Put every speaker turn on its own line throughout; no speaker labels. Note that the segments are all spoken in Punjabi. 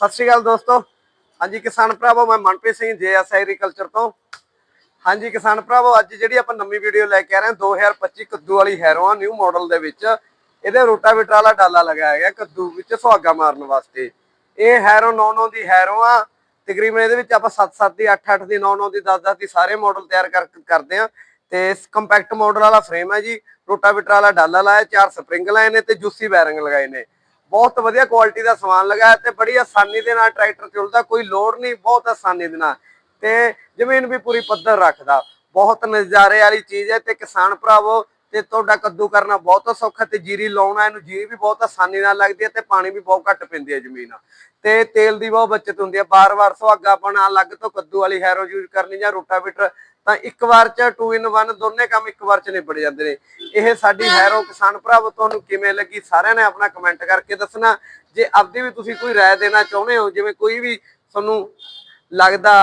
ਸਤਿ ਸ਼੍ਰੀ ਅਕਾਲ ਦੋਸਤੋ। ਹਾਂਜੀ ਕਿਸਾਨ ਭਰਾਵੋ, ਮੈਂ ਮਨਪ੍ਰੀਤ ਸਿੰਘ, ਜੇਐਸ ਐਗਰੀਕਲਚਰ ਤੋਂ। ਹਾਂਜੀ ਕਿਸਾਨ ਭਰਾਵੋ, ਅੱਜ ਜਿਹੜੀ ਆਪਾਂ ਨਵੀਂ ਵੀਡੀਓ ਲੈ ਕੇ ਆ ਰਹੇ ਹਾਂ 2025 ਕੱਦੂ ਵਾਲੀ ਹੈਰੋਆ ਨਿਊ ਮਾਡਲ ਦੇ ਵਿੱਚ। ਇਹਦੇ ਰੋਟਾਵੇਟਰ ਵਾਲਾ ਡਾਲਾ ਲਗਾਇਆ ਗਿਆ ਕੱਦੂ ਵਿੱਚ ਸੁਹਾਗਾ ਮਾਰਨ ਵਾਸਤੇ। ਇਹ ਹੈਰੋ 99 ਦੀ ਹੈਰੋ ਆ। ਤਕਰੀਬਨ ਇਹਦੇ ਵਿੱਚ ਆਪਾਂ 7-7 ਦੀ 8-8 ਦੀ 9-9 ਦੀ 10-10 ਦੀ ਸਾਰੇ ਮਾਡਲ ਤਿਆਰ ਕਰ ਕਰਦੇ ਆ ਤੇ ਕੰਪੈਕਟ ਮਾਡਲ ਵਾਲਾ ਫਰੇਮ ਹੈ ਜੀ। ਰੋਟਾਵੇਟਰ ਵਾਲਾ ਡਾਲਾ ਲਾਇਆ, ਚਾਰ ਸਪਰਿੰਗ ਲਾਏ ਨੇ ਤੇ ਜੂਸੀ ਬੈਰਿੰਗ ਲਗਾਏ ਨੇ। ਬਹੁਤ ਵਧੀਆ ਕੁਆਲਿਟੀ ਦਾ ਸਮਾਨ ਲਗਾਇਆ ਤੇ ਬੜੀ ਆਸਾਨੀ ਦੇ ਨਾਲ ਟਰੈਕਟਰ ਚੱਲਦਾ ਕੋਈ ਲੋਡ ਨਹੀਂ, ਬਹੁਤ ਆਸਾਨੀ ਦੇ ਨਾਲ। ਤੇ ਜ਼ਮੀਨ ਵੀ ਪੂਰੀ ਪੱਧਰ ਰੱਖਦਾ। ਬਹੁਤ ਨਜ਼ਾਰੇ ਵਾਲੀ ਚੀਜ਼ ਹੈ ਤੇ ਕਿਸਾਨ ਭਰਾਵੋ, ਤੇ ਤੁਹਾਡਾ ਕੱਦੂ ਕਰਨਾ ਬਹੁਤ ਸੌਖਾ ਤੇ ਜੀਰੀ ਲਾਉਣਾ, ਇਹਨੂੰ ਜੀਰੀ ਵੀ ਬਹੁਤ ਆਸਾਨੀ ਨਾਲ ਲੱਗਦੀ ਹੈ ਤੇ ਪਾਣੀ ਵੀ ਬਹੁਤ ਘੱਟ ਪੈਂਦੀ ਹੈ ਜ਼ਮੀਨ ਤੇ ਤੇਲ ਦੀ ਬਹੁਤ ਬਚਤ ਹੁੰਦੀ ਹੈ। ਬਾਰ-ਬਾਰ ਸੁਹਾਗਾ ਪਾਣਾ ਅਲੱਗ ਤੋਂ ਕੱਦੂ ਵਾਲੀ ਹੈਰੋ ਯੂਜ਼ ਕਰਨੀ ਜਾਂ ਰੋਟਾਵੇਟਰ ਤਾਂ ਇੱਕ ਵਾਰ ਚ 2 ਇਨ 1 ਦੋਨੇ ਕੰਮ ਇੱਕ ਵਾਰ ਚ ਨਿਬੜ ਜਾਂਦੇ ਨੇ। ਇਹ ਸਾਡੀ ਹੈਰੋ ਕਿਸਾਨ ਭਰਾਵੋ ਤੁਹਾਨੂੰ ਕਿਵੇਂ ਲੱਗੀ? ਸਾਰਿਆਂ ਨੇ ਆਪਣਾ ਕਮੈਂਟ ਕਰਕੇ ਦੱਸਣਾ। ਜੇ ਆਪਦੀ ਵੀ ਤੁਸੀਂ ਕੋਈ ਰਾਏ ਦੇਣਾ ਚਾਹੁੰਦੇ ਹੋ ਜਿਵੇਂ ਕੋਈ ਵੀ ਤੁਹਾਨੂੰ ਲੱਗਦਾ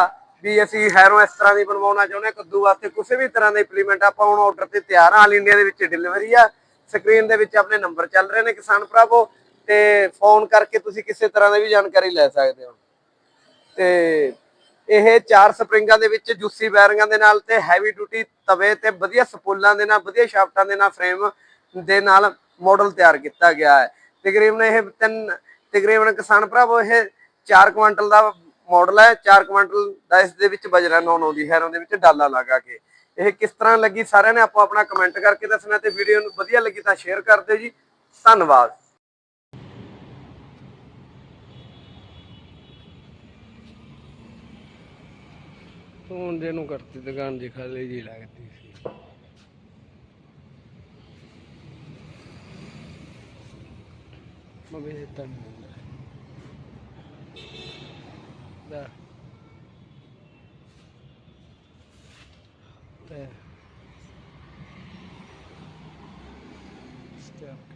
ਵੀ ਅਸੀਂ ਹੈਰੋ ਇਸ ਤਰ੍ਹਾਂ ਦੀ ਬਣਵਾਉਣਾ ਚਾਹੁੰਦੇ ਹਾਂ ਕੱਦੂ ਵਾਸਤੇ ਕਿਸੇ ਵੀ ਤਰ੍ਹਾਂ ਦਾ ਇੰਪਲੀਮੈਂਟ ਆਪਾਂ ਹੁਣ ਆਰਡਰ ਤੇ ਤਿਆਰ ਹਾਂ। ਆਲ ਇੰਡੀਆ ਦੇ ਵਿੱਚ ਡਿਲੀਵਰੀ ਆ। ਸਕਰੀਨ ਦੇ ਵਿੱਚ ਆਪਣੇ ਨੰਬਰ ਚੱਲ ਰਹੇ ਨੇ ਕਿਸਾਨ ਭਰਾਵੋ। ਤੇ ਫੋਨ ਕਰਕੇ ਤੁਸੀਂ ਕਿਸੇ ਤਰ੍ਹਾਂ ਦੀ ਵੀ ਜਾਣਕਾਰੀ ਲੈ ਸਕਦੇ ਹੋ। ਤੇ ਇਹ ਚਾਰ ਸਪਰਿੰਗਾਂ ਦੇ ਵਿੱਚ ਜੂਸੀ ਬੈਰਿੰਗਾਂ ਦੇ ਨਾਲ ਤੇ ਹੈਵੀ ਡਿਊਟੀ ਤਵੇ ਤੇ ਵਧੀਆ ਸਪੂਲਾਂ ਦੇ ਨਾਲ, ਵਧੀਆ ਸ਼ਾਫਟਾਂ ਦੇ ਨਾਲ ਫਰੇਮ ਦੇ ਨਾਲ ਮਾਡਲ ਤਿਆਰ ਕੀਤਾ ਗਿਆ ਹੈ। ਤਕਰੀਬਨ ਇਹ ਤਿੰਨ, ਤਕਰੀਬਨ ਕਿਸਾਨ ਭਰਾਵੋ, ਇਹ 4 ਕੁਇੰਟਲ ਦਾ ਮਾਡਲ ਹੈ। 4 ਕੁਇੰਟਲ ਦਾ ਇਸ ਦੇ ਵਿੱਚ ਬਜਰਾ 99 ਦੀ ਹੈਰੋਂ ਦੇ ਵਿੱਚ ਡਾਲਾ ਲਗਾ ਕੇ। ਇਹ ਕਿਸ ਤਰ੍ਹਾਂ ਲੱਗੀ ਸਾਰਿਆਂ ਨੇ ਆਪੋ ਆਪਣਾ ਕਮੈਂਟ ਕਰਕੇ ਦੱਸਣਾ ਤੇ ਵੀਡੀਓ ਨੂੰ ਵਧੀਆ ਲੱਗੀ ਤਾਂ ਸ਼ੇਅਰ ਕਰ ਦਿਓ ਜੀ। ਧੰਨਵਾਦ।
ਤੂੰ ਦੇ ਨੂੰ ਕਰਤੀ ਦੁਕਾਨ ਜੀ ਖਾਲੀ ਜੀ ਲੱਗਦੀ ਸੀ। ਮੈਂ ਵੀ ਤਾਂ ਦਾ ਤੇ ਸਟੈਪ